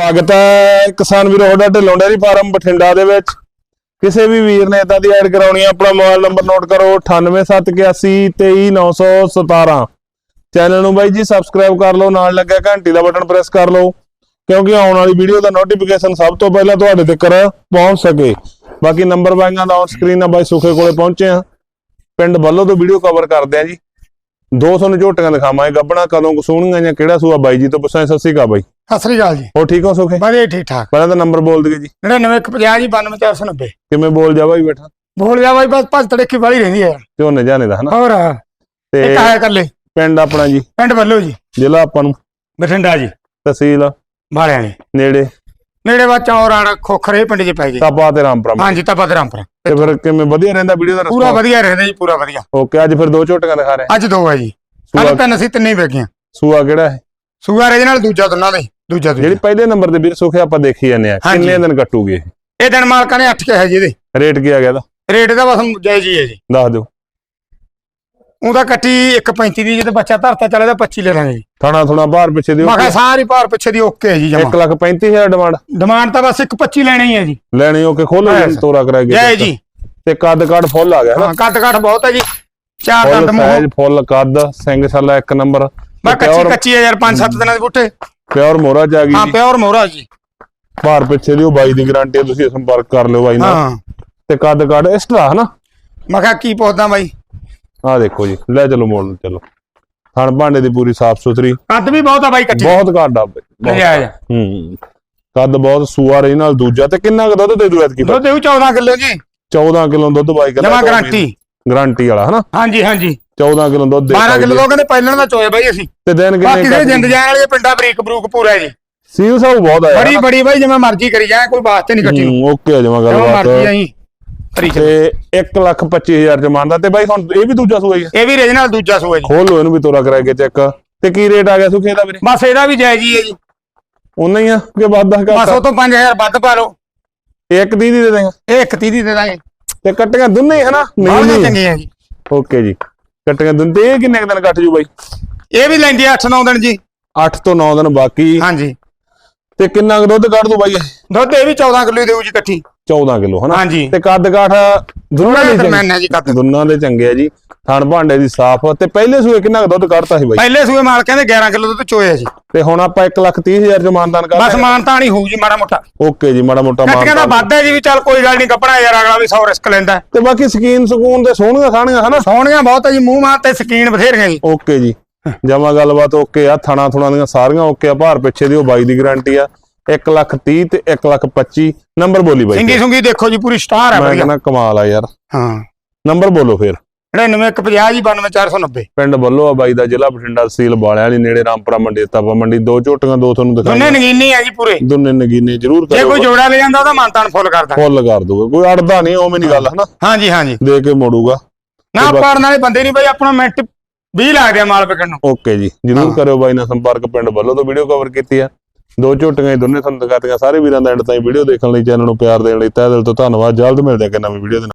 ਸਵਾਗਤ ਹੈ ਕਿਸਾਨ ਵੀਰੋ, ਤੁਹਾਡਾ ਢਿੱਲੋਂ ਡੇਅਰੀ ਫਾਰਮ ਬਠਿੰਡਾ ਦੇ ਵਿੱਚ। ਕਿਸੇ ਵੀ ਵੀਰ ਨੇ ਇਦਾਂ ਦੀ ਐਡ ਕਰਾਉਣੀ ਹੈ ਆਪਣਾ ਮੋਬਾਈਲ ਨੰਬਰ ਨੋਟ ਕਰੋ 9871823917 ਚੈਨਲ ਨੂੰ ਬਾਈ ਜੀ ਸਬਸਕ੍ਰਾਈਬ ਕਰ ਲਓ, ਨਾਲ ਲੱਗਿਆ ਘੰਟੀ ਦਾ ਬਟਨ ਪ੍ਰੈਸ ਕਰ ਲਓ, ਕਿਉਂਕਿ ਆਉਣ ਵਾਲੀ ਵੀਡੀਓ ਦਾ ਨੋਟੀਫਿਕੇਸ਼ਨ ਸਭ ਤੋਂ ਪਹਿਲਾਂ ਤੁਹਾਡੇ ਤੱਕ ਪਹੁੰਚ ਸਕੇ। ਬਾਕੀ ਨੰਬਰ ਬਾਈਆਂ ਦਾ ਔਨ ਸਕਰੀਨ ਆ ਬਾਈ ਸੁਖੇ ਕੋਲੇ ਪਹੁੰਚੇ ਆ। ਪਿੰਡ ਵੱਲੋਂ ਤੋਂ ਵੀਡੀਓ ਕਵਰ ਕਰਦੇ ਆ ਜੀ। 200 ਨੂੰ ਝੋਟੀਆਂ ਦਿਖਾਵਾਂਗੇ, ਗੱਬਣਾ ਕਦੋਂ ਕਸੂਣੀਆਂ ਜਾਂ ਕਿਹੜਾ ਸੂਆ ਬਾਈ ਜੀ ਤੋਂ ਪੁੱਛਾਂ ਸਤਿ ਸ਼੍ਰੀ ਅਕਾਲ ਬਾਈ। ਸਤਿ ਸ੍ਰੀ ਅਕਾਲ ਜੀ। ਹੋ ਠੀਕ ਹੋ ਸੁਖੇ? ਵਧੀਆ ਠੀਕ ਠਾਕ ਪਹਿਲਾਂ ਤਾਂ ਨੰਬਰ ਬੋਲ ਦਈਏ ਜੀ। 9950 ਜੀ 92490 ਕਿਵੇਂ ਬੋਲ ਜਾ ਬਾਈ ਬੈਠਾ? ਬੋਲ ਜਾ ਬਾਈ ਬਸ ਭੱਜ ਤੜਕੀ ਵਾਲੀ ਰਹਿੰਦੀ ਹੈ ਝੋਨੇ ਜਾਣੇ ਦਾ ਹਨਾ? ਹੋਰ? ਤੇ ਇੱਕ ਆਇਆ ਕੱਲੇ ਪਿੰਡ ਆਪਣਾ ਜੀ? ਪਿੰਡ ਵੱਲੋ ਜੀ। ਜ਼ਿਲ੍ਹਾ ਆਪਾਂ ਨੂੰ? ਬਠਿੰਡਾ ਜੀ। ਤਹਿਸੀਲ? ਬਾਲਿਆਂ ਨੇ। ਨੇੜੇ? ਨੇੜੇ ਵਾ ਚੌਰਾੜਾ ਖੋਖਰੇ ਪਿੰਡ ਚ ਪੈ ਗਏ। ਤਾਪਾ ਤੇ ਰਾਮਪੁਰਾ ਹਾਂਜੀ ਤਾਂ ਬਦਰਾਮਪੁਰ ਤੇ ਫਿਰ ਕਿਵੇਂ ਵਧੀਆ ਰਹਿੰਦਾ ਵੀਡੀਓ ਦਾ ਪੂਰਾ ਵਧੀਆ ਰਹਿੰਦਾ ਜੀ ਪੂਰਾ ਵਧੀਆ। ਓਕੇ ਅੱਜ ਫਿਰ ਦੋ ਝੋਟੀਆਂ ਦਿਖਾ ਰਹੇ ਅੱਜ ਦੋ ਹੈ ਜੀ। ਕੱਲ ਤਿੰਨ ਸੀ ਤਿੰਨੇ ਵੇਗੀਆਂ ਸੂਆ ਕਿਹੜਾ ਹੈ? ਸੂਆ ਰੇ ਨਾਲ ਦੂਜਾ ਦੋਨਾਂ ਦੇ ਦੂਜਾ ਜਿਹੜੀ ਦੂਜਾ ਪਹਿਲੇ ਨੰਬਰ ਤੇ ਵੀਰ ਸੁਖੇ ਆਪਾਂ ਦੇਖੀ ਜਾਂਦੇ ਆ ਹਾਂਜੀ। ਕਿੰਨੇ ਦਿਨ ਕੱਟੂਗੇ ਇਹ? ਇਹ ਦਿਨ ਮਾਲਕਾਂ ਨੇ 8 ਕਿਹਾ ਜੀ ਇਹਦੇ। ਰੇਟ ਕੀ ਆ ਗਿਆ ਦਾ ਰੇਟ ਦਾ ਬਸ ਜਾਇਜ਼ ਹੀ ਹੈ ਜੀ। ਦੱਸ ਦਿਓ। ਉਹਦਾ ਕੱਟੀ 1.35 ਦੀ ਜਦੋਂ ਬੱਚਾ ਧਰਤਾ ਚੱਲੇ ਤਾਂ 25 ਲੈ ਲਾਂਗੇ ਜੀ। ਥਾਣਾ ਥੋਣਾ ਬਾਹਰ ਪਿੱਛੇ ਦਿਓ ਮੈਂ ਕਿਹਾ ਸਾਰੀ ਭਾਰ ਪਿੱਛੇ ਦੀ ਓਕੇ ਹੈ ਜੀ ਜਮਾ। 1 ਲੱਖ 35000 ਡਿਮਾਂਡ। ਡਿਮਾਂਡ ਤਾਂ ਬਸ 1.25 ਲੈਣੀ ਹੀ ਹੈ ਜੀ। ਲੈਣੀ ਓਕੇ ਖੋਲੋ ਬਸ। ਤੋਰਾ ਕਰਾ ਕੇ ਜੈ ਜੀ। ਤੇ ਕੱਦ ਕੱਦ ਫੁੱਲ ਆ ਗਿਆ ਹਾਂ ਕੱਟ ਕੱਟ ਬਹੁਤ ਹੈ ਜੀ। ਚਾਰ ਫੁੱਲ ਦੰਦ ਮੂੰਹ। ਸਾਈਜ਼ ਫੁੱਲ ਕੱਦ ਸਿੰਘ ਛੱਲਾ ਇੱਕ ਨੰਬਰ। ਬਾ ਕੱਚੀ ਕੱਚੀ ਹੈ ਯਾਰ 5-7 ਦਿਨਾਂ ਦੇ ਬੁੱਟੇ। ਪਿਓਰ ਮੋਰਾ ਚ ਆ ਗਈ ਹਾਂ ਜੀ। ਪਿਓਰ ਮੋਹਰਾ ਜੀ। ਬਾਹਰ ਪਿੱਛੇ ਦੀ ਉਹ ਬਾਈ ਦੀ ਗਾਰੰਟੀ ਹੈ ਤੁਸੀਂ ਸੰਪਰਕ ਕਰ ਲਿਓ ਬਾਈ ਨਾਲ। ਹਾਂ। ਤੇ ਕੱਦ ਕੱਦ ਐਕਸਟਰਾ ਹਨਾ? ਮੈਂ ਕਿਹਾ ਕੀ ਪੁੱਛਦਾ ਬਾਈ? ਆ ਦੇਖੋ ਜੀ ਲੈ ਚਲੋ ਮੋੜ ਨੂੰ ਚਲੋ। ਥਣ ਭਾਂਡੇ ਦੀ ਪੂਰੀ ਸਾਫ਼ ਸੁਥਰੀ। ਕੱਦ ਵੀ ਬਹੁਤ ਆ ਬਾਈ ਕੱਚੀ ਬਹੁਤ ਕੱਦ ਆ ਬਈ, ਬਹੁਤ। ਲੈ ਆ ਜਾ। ਹੂੰ ਕੱਦ ਬਹੁਤ ਸੂਆ ਰਹੀ ਨਾਲ ਦੂਜਾ ਤੇ ਕਿੰਨਾ ਕੁ ਦੁੱਧ ਦੇ ਦੂ ਐਤਕੀ ਦੁੱਧ ਦੇਉ 14 ਕਿਲੋ ਜੀ। 14 ਕਿਲੋ ਦੁੱਧ ਬਾਈ ਕਹਿੰਦਾ ਜਮਾ ਗਾਰੰਟੀ ਗਾਰੰਟੀ ਵਾਲਾ ਹਨਾ? ਹਾਂਜੀ ਹਾਂਜੀ। 14 ਕਿਲੋ ਦੁੱਧ ਦੇ 12 ਕਿਲੋ ਕਹਿੰਦੇ ਪਹਿਲਾਂ ਦਾ ਚੋਏ ਬਾਈ ਅਸੀਂ। ਤੇ ਦਿਨ ਬਾਕੀ ਕਿੰਨੇ ਦੇ ਜਿੰਦ ਜਾਣ ਵਾਲੇ ਪਿੰਡਾ ਬਰੀਕ ਬਰੂਕ ਪੂਰਾ ਜੀ ਸੀਲ ਸਾਹਿਬ ਬਹੁਤ ਆਇਆ ਬੜੀ ਬੜੀ ਬਾਈ ਜਿਵੇਂ ਮਰਜ਼ੀ ਕਰੀ ਜਾਏ ਕੋਈ ਵਾਸਤੇ ਨਹੀਂ ਕੱਟੀ। ਨੂੰ ਓਕੇ ਆ ਜਿਵੇਂ ਗੱਲਬਾਤ। ਮਰਜ਼ੀ ਆਈ। ਤੇ 1 ਲੱਖ 25000 ਚ ਮੰਨਦਾ ਤੇ ਬਾਈ ਹੁਣ ਇਹ ਵੀ ਦੂਜਾ ਸੂਆ ਹੀ ਇਹ ਵੀ ਰੀਜਨਲ ਦੂਜਾ ਸੂਆ ਜੀ। ਖੋਲ ਲੋ ਇਹਨੂੰ ਵੀ ਤੋਰਾ ਕਰਾ ਕੇ ਚੈੱਕ ਤੇ ਕੀ ਰੇਟ ਆ ਗਿਆ ਸੁਖੇ ਦਾ ਵੀਰੇ? ਬਸ ਇਹਦਾ ਵੀ ਜਾਇਜ਼ ਹੀ ਹੈ ਜੀ। ਉਨਾ ਹੀ ਆ ਕਿ ਵੱਧ ਬਸ ਘੱਟ ਉਹ ਤੋਂ 5000 ਵੱਧ ਪਾ ਲਓ। ਇੱਕ ਦੀ ਦੀ ਦੇ ਦੇਗਾ। ਇਹ ਇੱਕ 30 ਦੀ ਦੇ ਦਾਂਗੇ। ਤੇ ਕੱਟੀਆਂ ਦੋਨੇ ਹੀ ਹਨਾ? ਬਹੁਤ ਚੰਗੀਆਂ ਜੀ। ਓਕੇ ਜੀ। ਕੱਟੀਆਂ ਤੇ ਇਹ ਕਿੰਨੇ ਕੁ ਦਿਨ ਕੱਟ ਜੂ ਬਾਈ? ਇਹ ਵੀ ਲੈਂਦੀ 8-9 ਦਿਨ ਜੀ। 8 ਤੋਂ 9 ਦਿਨ ਬਾਕੀ। ਹਾਂਜੀ। ਤੇ ਕਿੰਨਾ ਕੁ ਦੁੱਧ ਕੱਢ ਦੂ ਬਾਈ ਇਹ? ਦੁੱਧ ਇਹ ਵੀ 14 ਕਿਲੋ ਦੇਊ ਜੀ ਇਕੱਠੀ। 14 ਕਿਲੋ ਹਨਾ? ਹਾਂਜੀ। ਤੇ ਕੱਦ ਕਾਠ ਦੋਨਾਂ ਦੇ ਦਰਮਿਆਨਾ ਚੰਗੇ। ਜੀ ਕੱਦ। ਦੋਨਾਂ ਦੇ ਚੰਗੇ ਆ ਜੀ। ਥਣ ਭਾਂਡੇ ਦੀ ਸਾਫ਼ ਤੇ ਪਹਿਲੇ ਸੂਏ ਕਿੰਨਾ ਕੁ ਦੁੱਧ ਕੱਢਤਾ ਸੀ ਬਾਈ? ਪਹਿਲੇ ਸੂਏ ਮਾਲਕਾਂ ਦੇ 11 ਕਿਲੋ ਦੁੱਧ ਚੋਇਆ ਜੀ ਤੇ ਹੁਣ ਆਪਾਂ 1 ਲੱਖ 30 ਹਜ਼ਾਰ ਚ ਮਾਨਦਾਨ ਕਰ ਬਸ ਮਾਨਤਾ ਨਹੀਂ ਹੋਊ ਜੀ ਮਾੜਾ ਮੋਟਾ। ਓਕੇ ਜੀ ਮਾੜਾ ਮੋਟਾ ਕੱਟੀਆਂ ਦਾ ਮਾਨਦਾਨ ਵੱਧ ਹੈ ਜੀ ਵੀ ਚੱਲ ਕੋਈ ਗੱਲ ਨਹੀਂ ਕੱਪੜਾ ਯਾਰ ਅਗਲਾ ਵੀ 100 ਰਿਸਕ ਲੈਂਦਾ। ਤੇ ਬਾਕੀ ਸਕੀਨ ਸਕੂਨ ਤੇ ਸੋਹਣੀਆਂ ਸਾਣੀਆਂ ਹਨਾ? ਸੋਹਣੀਆਂ ਬਹੁਤ ਹੈ ਜੀ ਮੂੰਹ ਮਾਂ ਤੇ ਸਕੀਨ ਬਥੇਰੀਆਂ ਜੀ। ਓਕੇ ਜੀ। ਜਮਾ ਗੱਲਬਾਤ ਓਕੇ ਆ ਥਣਾ ਥੁਣਾ ਦੀਆਂ ਸਾਰੀਆਂ ਓਕੇ ਆ ਭਾਰ ਪਿੱਛੇ ਦੀ ਉਹ ਬਾਈ ਦੀ ਗਾਰੰਟੀ ਆ। 1 ਲੱਖ 30 ਤੇ 1 ਲੱਖ 25 ਨੰਬਰ ਬੋਲੀ ਬਾਈ ਸਿੰਗੀ ਸੁੰਗੀ ਦੇਖੋ ਜੀ ਪੂਰੀ ਸਟਾਰ ਹੈ ਮੈਂ ਕਹਿੰਦਾ ਕਮਾਲ ਆ ਯਾਰ। ਹਾਂ। ਨੰਬਰ ਬੋਲੋ ਫੇਰ। 9950 ਜੀ 92490 ਪਿੰਡ ਆ ਬਾਈ ਦਾ ਜ਼ਿਲ੍ਹਾ ਬਠਿੰਡਾ ਤਹਿਸੀਲ ਬਾਲਿਆਂ ਦੀ ਨੇੜੇ ਰਾਮਪੁਰਾ ਮੰਡੀ ਤਾਪਾ ਮੰਡੀ ਦੋ ਝੋਟੀਆਂ ਦੋ ਤੁਹਾਨੂੰ ਦੋਨੇ ਦਿਖਾਈਆਂ ਨਗੀਨੀ ਆ ਜੀ ਪੂਰੇ। ਦੋਨੇ ਨਗੀਨੇ ਜ਼ਰੂਰ ਜੇ ਕਰਿਓ ਕੋਈ ਜੋੜਾ ਲੈ ਜਾਂਦਾ ਉਹਦਾ ਮਾਨਤਾਨ ਫੁੱਲ ਕਰਦਾ ਫੁੱਲ ਕਰ ਦੂਗਾ। ਕੋਈ ਅੜਦਾ ਨਹੀਂ ਉਵੇਂ ਨਹੀਂ ਗੱਲ ਹਨਾ ਹਾਂਜੀ ਹਾਂਜੀ। ਦੇ ਕੇ ਮੋੜੂਗਾ। ਨਾ ਤੇ ਪਾੜਨ ਵਾਲੇ ਬੰਦੇ ਨਹੀਂ ਬਈ ਆਪਣਾ ਮਿੰਟ 20 ਲੱਗਦੇ ਆ ਮਾਲ ਵਿਕਣ ਨੂੰ। ਓਕੇ ਜੀ ਜਰੂਰ। ਕਰਿਓ ਬਾਈ ਨਾਲ ਸੰਪਰਕ। ਪਿੰਡ ਬੱਲੋ ਤੋਂ ਵੀਡੀਓ ਕਵਰ ਕੀਤੀ ਆ। ਦੋ ਝੋਟੀਆਂ ਹੀ ਦੋਨੇ ਤੁਹਾਨੂੰ ਦਿਖਾਤੀਆਂ। ਸਾਰੇ ਵੀਰਾਂ ਦਾ ਐਂਡ ਤਾਈਂ ਵੀਡੀਓ ਦੇਖਣ ਲਈ ਚੈਨਲ ਨੂੰ ਪਿਆਰ ਦੇਣ ਲਈ ਤਹਿ ਦਿਲ ਤੋਂ ਧੰਨਵਾਦ। ਜਲਦ ਮਿਲਦੇ ਹਾਂ ਕਿ ਨਵੀਂ ਵੀਡੀਓ ਦੇ